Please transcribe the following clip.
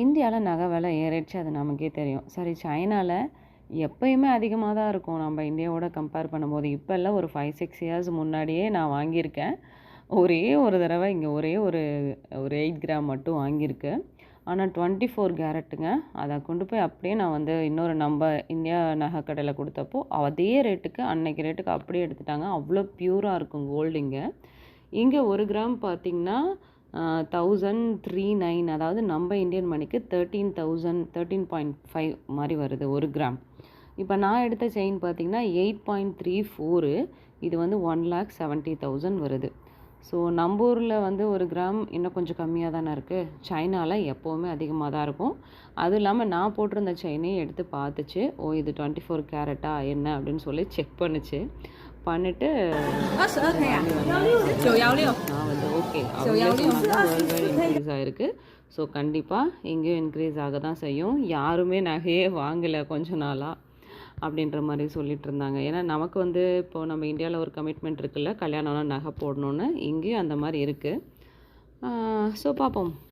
இந்தியாவில் நகை விலை ஏறிடுச்சு அது நமக்கே தெரியும். சரி சைனாவில் எப்பயுமே அதிகமாக தான் இருக்கும். நம்ம இந்தியாவோட கம்பேர் பண்ணும்போது இப்போல்லாம் ஒரு ஃபைவ் சிக்ஸ் இயர்ஸ் முன்னாடியே நான் வாங்கியிருக்கேன். ஒரே ஒரு தடவை இங்கே ஒரே ஒரு ஒரு எயிட் கிராம் மட்டும் வாங்கியிருக்கேன் ஆனால் டுவெண்ட்டி ஃபோர் கேரட்டுங்க. அதை கொண்டு போய் அப்படியே நான் வந்து இன்னொரு நம்ம இந்தியா நகை கடையில் கொடுத்தப்போ அதே ரேட்டுக்கு அன்னைக்கு ரேட்டுக்கு அப்படியே எடுத்துட்டாங்க. அவ்வளோ ப்யூராக இருக்கும் கோல்டு இங்கே. இங்கே ஒரு கிராம் பார்த்திங்கன்னா தௌசண்ட் த்ரீ நைன் அதாவது நம்ம இந்தியன் மணிக்கு thirteen thousand thirteen point five மாதிரி வருது ஒரு கிராம். இப்போ நான் எடுத்த செயின் பார்த்திங்கன்னா எயிட் பாயிண்ட் த்ரீ ஃபோரு இது வந்து ஒன் லேக் செவன்ட்டி தௌசண்ட் வருது. ஸோ நம்ம ஊரில் வந்து ஒரு கிராம் இன்னும் கொஞ்சம் கம்மியாக தானே இருக்குது சைனாவில் எப்போவுமே அதிகமாக தான் இருக்கும். அதுவும் இல்லாமல் நான் போட்டிருந்த செயினையும் எடுத்து பார்த்துச்சு. ஓ இது டுவெண்ட்டி ஃபோர் கேரட்டா என்ன அப்படின்னு சொல்லி செக் பண்ணுச்சு. பண்ணிவிட்டு 二 ஓகே. அவங்களே சொன்னாங்க வேர்ல்டு வைட் இன்க்ரீஸ் ஆகிருக்கு ஸோ கண்டிப்பாக இங்கேயும் இன்க்ரீஸ் ஆக தான் செய்யும். யாருமே நகையே வாங்கலை கொஞ்ச நாளாக அப்படின்ற மாதிரி சொல்லிட்டு இருந்தாங்க. ஏன்னா நமக்கு வந்து இப்போது நம்ம இந்தியாவில் ஒரு கமிட்மெண்ட் இருக்குல்ல கல்யாணம்னா நகை போடணுன்னு இங்கேயும் அந்த மாதிரி இருக்குது ஸோ பார்ப்போம்.